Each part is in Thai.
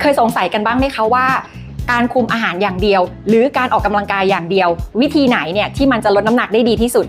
เคยสงสัยกันบ้างไหมคะว่า การคุมอาหารอย่างเดียว หรือการออกกำลังกายอย่างเดียว วิธีไหนเนี่ยที่มันจะลดน้ำหนักได้ดีที่สุด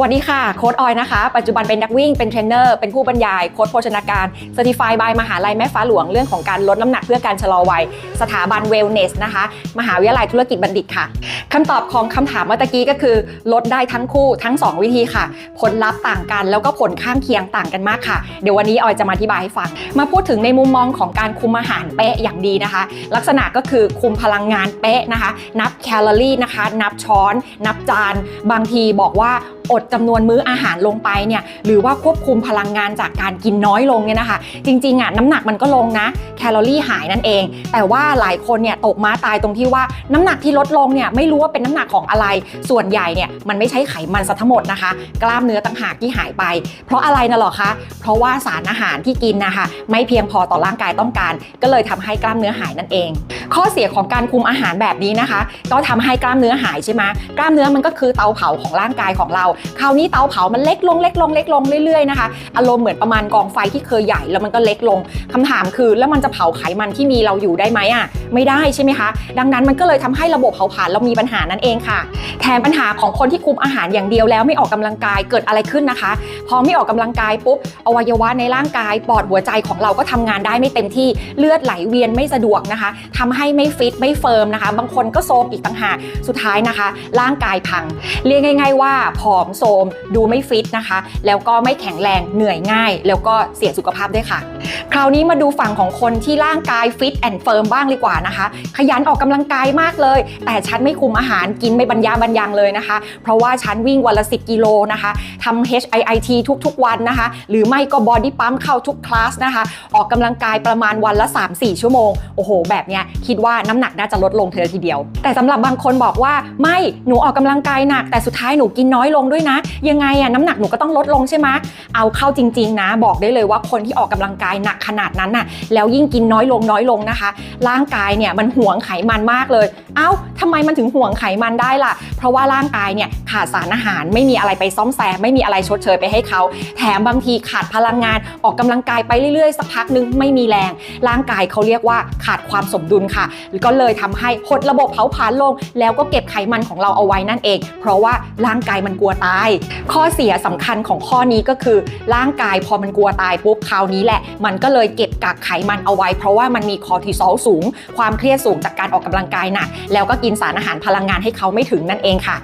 วัสดีค่ะโค้ดออยนะคะ ปัจจุบันเป็นนักวิ่งเป็นเทรนเนอร์เป็นผู้บรรยายโค้ดโภชนาการ Certified by มหาลัยแม่ฟ้าหลวงเรื่องของการลดน้ำหนักเพื่อการชะลอวัย สถาบัน Wellness นะคะ มหาวิทยาลัยธุรกิจบัณฑิตค่ะคำตอบของคำถามเมื่อกี้ก็คือ ลดได้ทั้งคู่ทั้ง 2 วิธีค่ะ ผลลัพธ์ต่างกัน แล้วก็ผลข้างเคียงต่างกันมากค่ะ เดี๋ยววันนี้ออยจะมาอธิบายให้ฟัง มาพูดถึงในมุมมองของการคุมอาหารเป๊ะอย่างดีนะคะ ลักษณะก็คือคุมพลังงานเป๊ะนะคะ นับแคลอรี่นะคะ นับช้อน นับจาน บางทีบอกว่า อดจำนวนมื้ออาหารลงไปเนี่ยหรือว่าควบคุมพลังงานจากการกินน้อยลงเนี่ยนะคะ จริงๆอะน้ำหนักมันก็ลงนะ แคลอรี่หายนั่นเอง แต่ว่าหลายคนเนี่ยตกม้าตายตรงที่ว่าน้ำหนักที่ลดลงเนี่ยไม่รู้ว่าเป็นน้ำหนักของอะไร ส่วนใหญ่เนี่ยมันไม่ใช่ไขมันซะทั้งหมดนะคะ กล้ามเนื้อต่างหากที่หายไป เพราะอะไรนะหรอคะ เพราะว่าสารอาหารที่กินนะคะ ไม่เพียงพอต่อร่างกายต้องการ ก็เลยทำให้กล้ามเนื้อหายนั่นเอง ข้อเสียของการคุมอาหารแบบนี้นะคะ ก็ทำให้กล้ามเนื้อหายใช่ไหมกล้ามเนื้อมันก็คือเตาเผาของร่างกายของเราคราวนี้เตาเผามันเล็กลงเล็กลงเล็กลงเรื่อยๆนะคะอารมณ์เหมือนประมาณกองไฟที่เคยใหญ่แล้วมันก็เล็กลงคำถามคือแล้วมันจะเผาไขมันที่มีเราอยู่ได้ไหมอะไม่ได้ใช่ไหมคะ ดังนั้นมันก็เลยทำให้ระบบเผาผลาญเรามีปัญหานั่นเองค่ะแถมปัญหาของคนที่คุมอาหารอย่างเดียวแล้วไม่ออกกำลังกายเกิดอะไรขึ้นนะคะ พอไม่ออกกำลังกายปุ๊บอวัยวะในร่างกายปอดหัวใจของเราก็ทำงานได้ไม่เต็มที่เลือดไหลเวียนไม่สะดวกนะคะทำให้ไม่ฟิตไม่เฟิร์มนะคะ บางคนก็โซมอีกต่างหากสุดท้ายนะคะ ร่างกายพัง เรียกง่าย ๆ ว่าผอมโซมดูไม่ฟิตนะคะ แล้วก็ไม่แข็งแรงเหนื่อยง่าย แล้วก็เสียสุขภาพด้วยค่ะ คราวนี้มาดูฝั่งของคนที่ร่างกายฟิตแอนด์เฟิร์มบ้างดีกว่านะคะ ขยันออกกำลังกายมากเลย แต่ฉันไม่คุมอาหารกินไม่บรรยาบรรยังเลยนะคะ เพราะว่าฉันวิ่งวันละ 10 กิโลนะคะทำ HIIT ทุกๆ วันนะคะ หรือไม่ก็บอดี้ปั๊มเข้าทุกคลาสนะคะ ออกกำลังกายประมาณวันละ 3-4 ชั่วโมง โอ้โห แบบเนี้ยคิดว่าน้ำหนักน่าจะลดลงเทีทีเดียว แต่สำหรับบางคนบอกว่าไม่หนูออกกำลังกายหนัก แต่สุดท้ายหนูกินน้อยลงด้วยนะ ยังไงอะน้ำหนักหนูก็ต้องลดลงใช่ไหมเอาเข้าจริง ๆ นะ บอกได้เลยว่าคนที่ออกกำลังกายหนักขนาดนั้นน่ะแล้วยิ่งกินน้อยลงน้อยลงนะคะ ร่างกายเนี่ยมันห่วงไขมันมากเลย เอ้าทำไมมันถึงห่วงไขมันได้ล่ะ เพราะว่าร่างกายเนี่ยขาดสารอาหารไม่มีอะไรไปซ่อมแซมไม่มีอะไรชดเชยไปให้เขา แถมบางทีขาดพลังงานออกกำลังกายไปเรื่อยๆสักพักนึงไม่มีแรง ร่างกายเขาเรียกว่าขาดความสมดุลค่ะก็เลยทำให้หดระบบเผาผลาญลง แล้วก็เก็บไขมันของเราเอาไว้นั่นเอง เพราะว่าร่างกายมันกลัวตาย ข้อเสียสำคัญของข้อนี้ก็คือ ร่างกายพอมันกลัวตายปุ๊บคราวนี้แหละ มันก็เลยเก็บกักไขมันเอาไว้ เพราะว่ามันมีคอร์ติซอลสูง ความเครียดสูงจากการออกกำลังกายหนักแล้วก็กินสารอาหารพลังงานให้เขาไม่ถึงนั่นเองค่ะ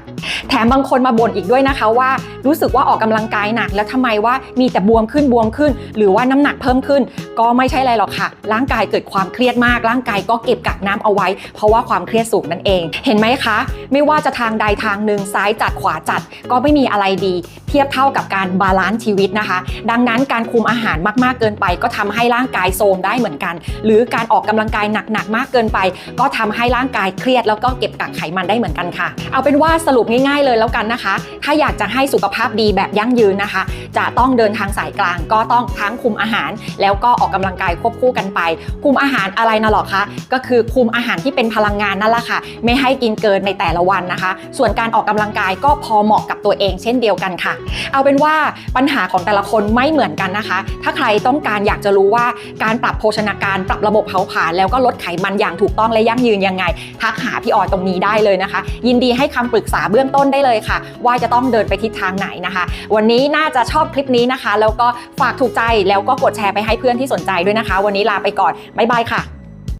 ถมบางคนมาบ่นอีกด้วยนะคะว่า รู้สึกว่าออกกำลังกายหนัก แล้วทำไมว่ามีแต่บวมขึ้นบวมขึ้น หรือว่าน้ำหนักเพิ่มขึ้น ก็ไม่ใช่อะไรหรอกค่ะ ร่างกายเกิดความเครียดมาก ร่างกายก็เก็บกักน้ำเอาไว้ เพราะว่าความเครียดสูงนั่นเอง เห็นไหมคะ ไม่ว่าจะทางใดทางหนึ่งซ้ายจัดขวาจัด ก็ไม่มีอะไรดี เทียบเท่ากับการบาลานซ์ชีวิตนะคะ ดังนั้นการคุมอาหารมากๆเกินไป ก็ทำให้ร่างกายโทรมได้เหมือนกัน หรือการออกกำลังกายหนักๆมากเกินไป ก็ทำให้ร่างกายเครียดแล้วก็เก็บกักไขมันได้เหมือนกันค่ะ เอาเป็นว่าสรุปง่ายๆเลยแล้วกันนะคะ ถ้าอยากจะให้สุขภาพดีแบบยั่งยืนนะคะ จะต้องเดินทางสายกลางก็ต้องทั้งคุมอาหาร แล้วก็ออกกำลังกายควบคู่กันไป คุมอาหารอะไรนะหรอคะ ก็คือคุมอาหารที่เป็นพลังงานนั่นแหละค่ะ ไม่ให้กินเกินในแต่ละวันนะคะ ส่วนการออกกำลังกายก็พอเหมาะกับตัวเอง เช่นเดียวกันค่ะ เอาเป็นว่าปัญหาของแต่ละคนไม่เหมือนกันนะคะ ถ้าใครต้องการอยากจะรู้ว่าการปรับโภชนาการปรับระบบเผาผลาญแล้วก็ลดไขมันอย่างถูกต้องและยั่งยืนยังไงทักหาพี่ออยตรงนี้ได้เลยนะคะ ยินดีให้คำปรึกษาเบื้องต้นนได้เลยค่ะ ว่าจะต้องเดินไปทิศทางไหนนะคะ วันนี้น่าจะชอบคลิปนี้นะคะ แล้วก็ฝากถูกใจแล้วก็กดแชร์ไปให้เพื่อนที่สนใจด้วยนะคะ วันนี้ลาไปก่อนบ๊ายบายค่ะ